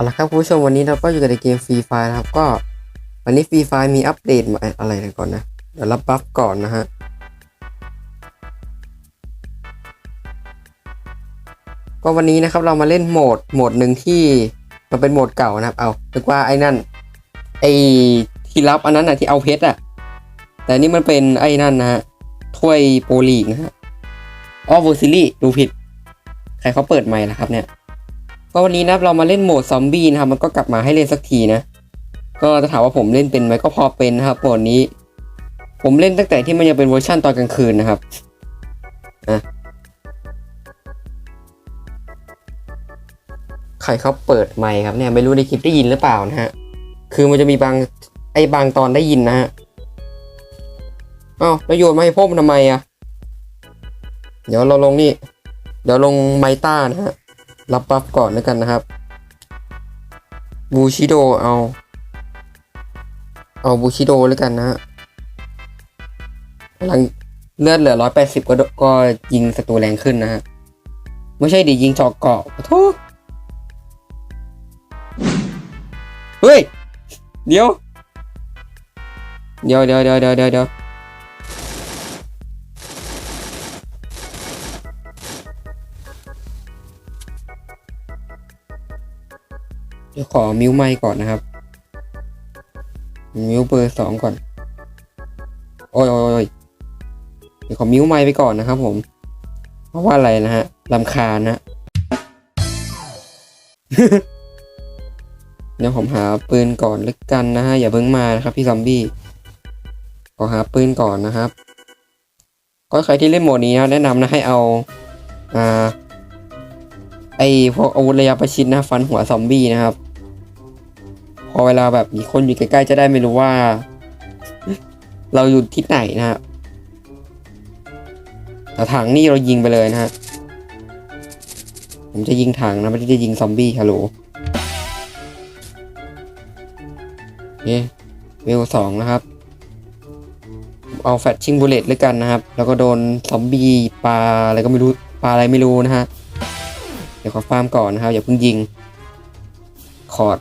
เอาละครับคุณผู้ชมวันนี้เราก็อยู่กันในเกมฟรีไฟนะครับก็ วันนี้ฟรีไฟมีอัปเดตมาอะไรกันก่อนนะเดี๋ยวรับบัฟก่อนนะฮะก็วันนี้นะครับเรามาเล่นโหมดโหมดหนึ่งที่มันเป็นโหมดเก่านะครับ เอานึกว่าไอ้นั่นไอ้ที่รับอันนั้นน่ะที่เอาเพชรอะแต่นี่มันเป็นไอ้นั่นนะฮะถ้วยโปรลีกนะฮะอ๋อเวอร์ซิลี่ดูผิด ใครเขาเปิดใหม่ละครับเนี่ย ก็วันนี้นับเรามาเล่นโหมดซอมบี้นะครับ มันก็กลับมาให้เล่นสักทีนะ ก็จะถามว่าผมเล่นเป็นไหมก็พอเป็นนะครับโหมดนี้ ผมเล่นตั้งแต่ที่มันยังเป็นเวอร์ชั่นตอนกลางคืนนะครับอะใครเขาเปิดไมค์ครับเนี่ยไม่รู้ในคลิปได้ยินหรือเปล่านะฮะคือมันจะมีบางไอ้บางตอนได้ยินนะฮะอ้าวแล้วโยนมาให้พวกมันทำไมอะเดี๋ยวเราลงนี่ เดี๋ยวลงไมต้านะฮะ รับบัฟก่อนแล้วกันนะครับบูชิโดเอา เอาบูชิโดแล้วกันนะฮะกำลังเลือดเหลือร้อยแปดสิบก็ก็ยิงศัตรูแรงขึ้นนะฮะไม่ใช่ดิยิงจอกเกาะขอโทษเฮ้ย เดี๋ยว เดี๋ยวเดี๋ยวเดี๋ยวเดี๋ยวเดี๋ยว ขอมิวไมค์ก่อนนะครับ มิวเบอร์สองก่อน โอ้ยโอ้ยเดี๋ยวขอมิวไมค์ไปก่อนนะครับ ผม เพราะว่าอะไรนะฮะลำคาญนะเดี๋ยวผมหาปืนก่อนลึกกันนะฮะอย่าเพิ่งมานะครับ พี่ซอมบี้ขอหาปืนก่อนนะครับ ก็ใครที่เล่นโหมดนี้นะแนะนำนะให้เอาอ่าไอพวกอาวุธระยะประชิดนะฟันหัวซอมบี้นะครับ พอเวลาแบบมีคนอยู่ใกล้ๆจะได้ไม่รู้ว่า เราอยู่ที่ไหนนะครับแต่ถังนี่เรายิงไปเลยนะฮะผมจะยิงถังนะไม่ได้จะยิงซอมบี้ฮัลโหลเอ๊ะเวลสองนะครับ เอาแฟตชิงบูเลตเลยกันนะครับ แล้วก็โดนซอมบี้ปลาอะไรก็ไม่รู้ปลาอะไรไม่รู้นะฮะ เดี๋ยวขอฟาร์มก่อนนะครับ อย่าเพิ่งยิง คอร์ด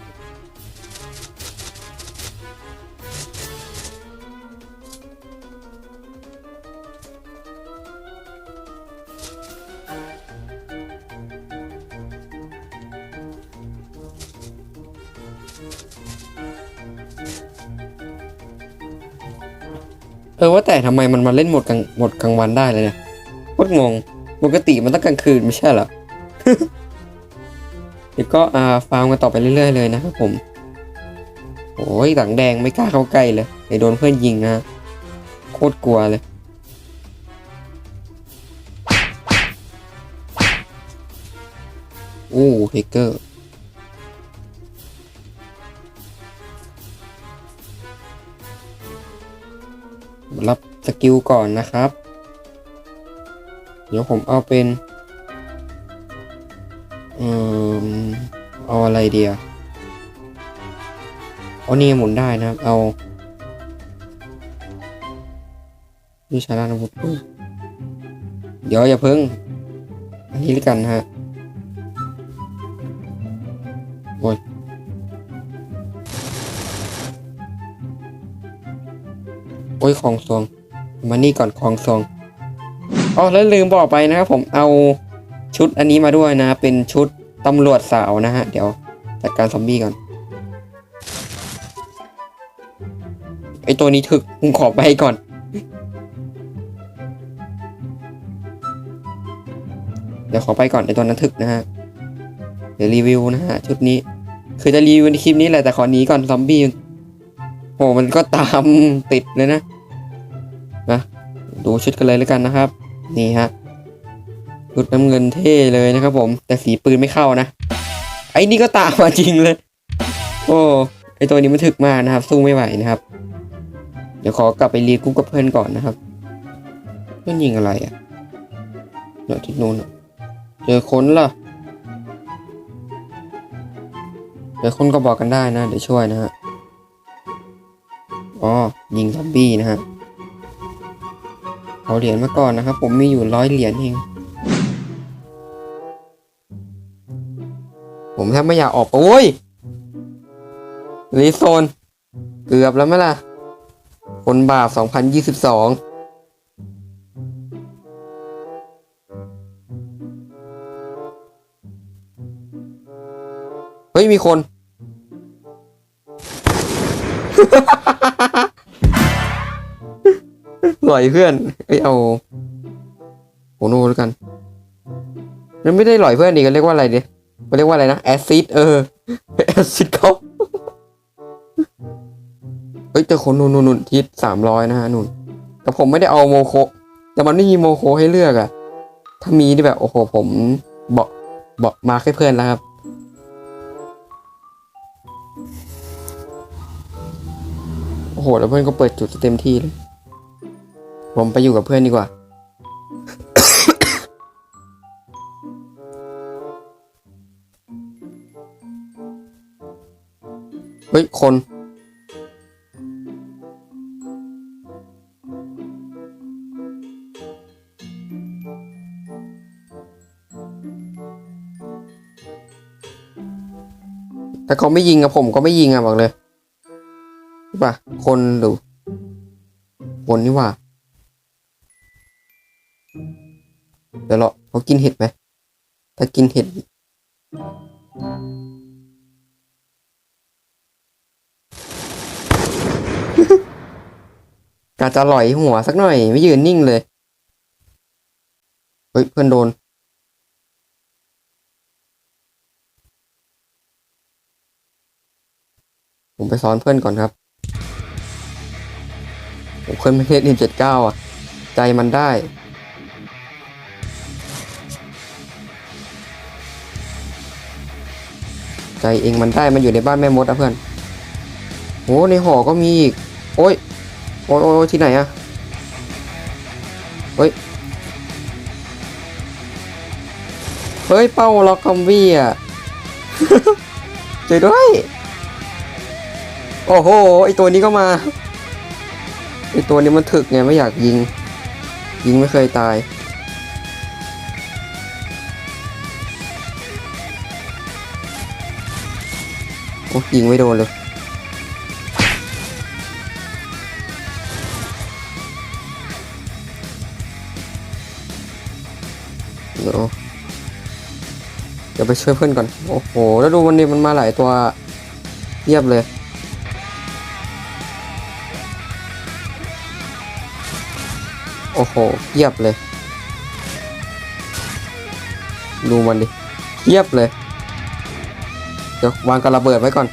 เออว่าแต่ทำไมมันมาเล่นหมดกลางหมดกลางวันได้เลยเนี่ยโคตรงงปกติมันต้องกลางคืนไม่ใช่หรอเดี๋ยวก็อ่าฟาร์มกันต่อไปเรื่อย ๆ เลยนะครับผมโอ้ยหลังแดงไม่กล้าเข้าใกล้เลยเดี๋ยวโดนเพื่อนยิงนะโคตรกลัวเลยโอ้เฮกเกอร์ รับสกิลก่อนนะครับ เดี๋ยวผมเอาเป็นอืมเอาอะไรเดียวเอานี่หมุนได้นะครับ เอาวิชาด้านอาวุธปืนเดี๋ยวอย่าเพิ่ง อันนี้แล้วกันฮะโอ้ย อ้ยของซองมานี่ก่อนของซองอ๋อแล้วลืมบอกไปนะครับผมเอาชุดอันนี้มาด้วยนะ เป็นชุดตำรวจสาวนะฮะ เดี๋ยวจัดการซอมบี้ก่อนไอตัวนี้ถึกผมขอไปก่อน เดี๋ยวขอไปก่อนไอตัวนั้นถึกนะฮะ เดี๋ยวรีวิวนะฮะ ชุดนี้ คือจะรีวิวในคลิปนี้แหละแต่ขอหนีก่อนซอมบี้โหมันก็ตามติดเลยนะ ดูชุดกันเลยแล้วกันนะครับ นี่ฮะชุดน้ำเงินเท่เลยนะครับผม แต่สีปืนไม่เข้านะ ไอ้นี่ก็ตามมาจริงเลย โอ้ไอตัวนี้มันถึกมากนะครับ สู้ไม่ไหวนะครับ เดี๋ยวขอกลับไปรีกุ๊ปกับเพื่อนก่อนนะครับเพื่อนยิงอะไรอะเดี๋ยวที่นู้นเจอคนล่ะเจอคนก็บอกกันได้นะ เดี๋ยวช่วยนะฮะ อ๋อ ยิงซอมบี้นะฮะ เอาเหรียญมาก่อนนะครับ ผมมีอยู่ร้อยเหรียญเอง ผมแทบไม่อยากออกโอ้ยรีโซน เกือบแล้วไหมล่ะ คนบาปสองพันยี่สิบสองเฮ้ย มีคน หล่อยเพื่อนเอ้ยเอาโอโน่แล้วกันมันไม่ได้หล่อยเพื่อนดีกันเรียกว่าอะไรดิมันเรียกว่าอะไรนะแอซิดเออแอซิดเขาเฮ้ยแต่คนนู่นนู่นนู่นทิศสามร้อยนะฮะนู่นแต่ผมไม่ได้เอาโมโค แต่มันไม่มีโมโคให้เลือกอะถ้ามีนี่แบบโอ้โหผมบอกบอกมาให้เพื่อนแล้วครับโอ้โหแล้วเพื่อนก็เปิดจุดเต็มที่เลย ผมไปอยู่กับเพื่อนดีกว่า เฮ้ย คน แต่เขาไม่ยิงอะผมก็ไม่ยิงอะบอกเลยป่ะ คนหรือคนนี่ว่า เดี๋ยวเราเขากินเห็ดไหม ถ้ากินเห็ด กาจะลอยหัวสักหน่อย ไม่ยืนนิ่งเลย เฮ้ย เพื่อนโดน ผมไปซ้อนเพื่อนก่อนครับผมเพื่อนไม่เล่นเจ็ดเก้าอะ ใจมันได้ ใจเองมันได้มันอยู่ในบ้านแม่มดอะเพื่อนโอ้ในหอก็มีอีกโอ้ยโอ้ยโอ้ยโอ้ยที่ไหนอะเฮ้ย เฮ้ย เป้าล็อกคอมบี้อะช่วยด้วย โอ้โห ไอตัวนี้ก็มา ไอตัวนี้มันถึกไงไม่อยากยิง ยิงไม่เคยตาย อ้ยิงไม่โดนเลยเดี๋ยวเดี๋ยวไปช่วยเพื่อนก่อน โอ้โห แล้วดูมันดิมันมาหลายตัวเยียบเลยโอ้โหเยียบเลย ดูมันดิเยียบเลย เดี๋ยววางกระเบิดไว้ก่อน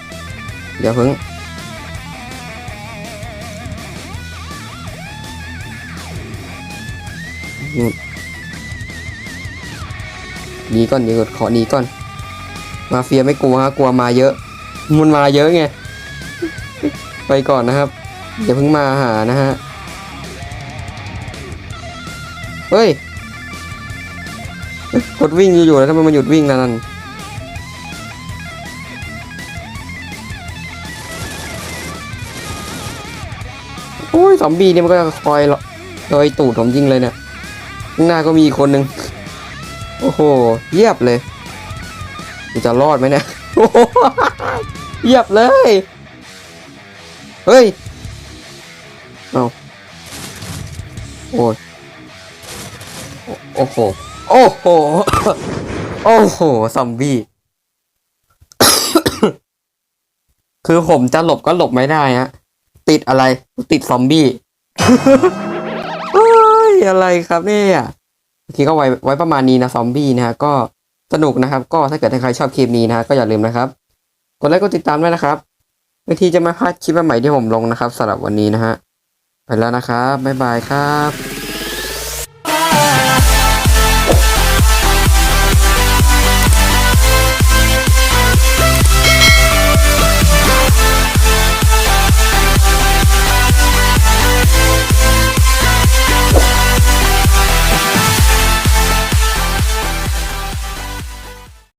เดี๋ยวเพิ่งหนีก่อนหนีก่อนขอหนีก่อน มาเฟียไม่กลัวฮะกลัวมาเยอะมันมาเยอะไง ไปก่อนนะครับอย่าเพิ่งมาหานะฮะ เฮ้ยกดวิ่งอยู่ๆแล้วทำไมมันหยุดวิ่งล่ะนั่น อ้ยซอมบี้เนี่ยมันก็คอยลอยตูดผมยิงเลยเนี่ยข้างหน้าก็มีคนหนึ่งโอ้โหเยียบเลยจะรอดไหมเนี่ยเยียบเลย เฮ้ยเอาโอ้ยโอ้โห โอ้โห โอ้โห ซอมบี้ คือผมจะหลบก็หลบไม่ได้ฮะ ติดอะไร ติดซอมบี้เฮ้ยอะไรครับเนี่ยโอเคก็ไว้ไว้ประมาณนี้นะซอมบี้นะฮะก็สนุกนะครับ ก็ถ้าเกิดใครชอบคลิปนี้นะฮะก็อย่าลืมนะครับกดไลค์กดติดตามด้วยนะครับบางทีจะไม่พลาดคลิปใหม่ๆที่ผมลงนะครับสำหรับวันนี้นะฮะไปแล้วนะครับบ๊ายบายครับ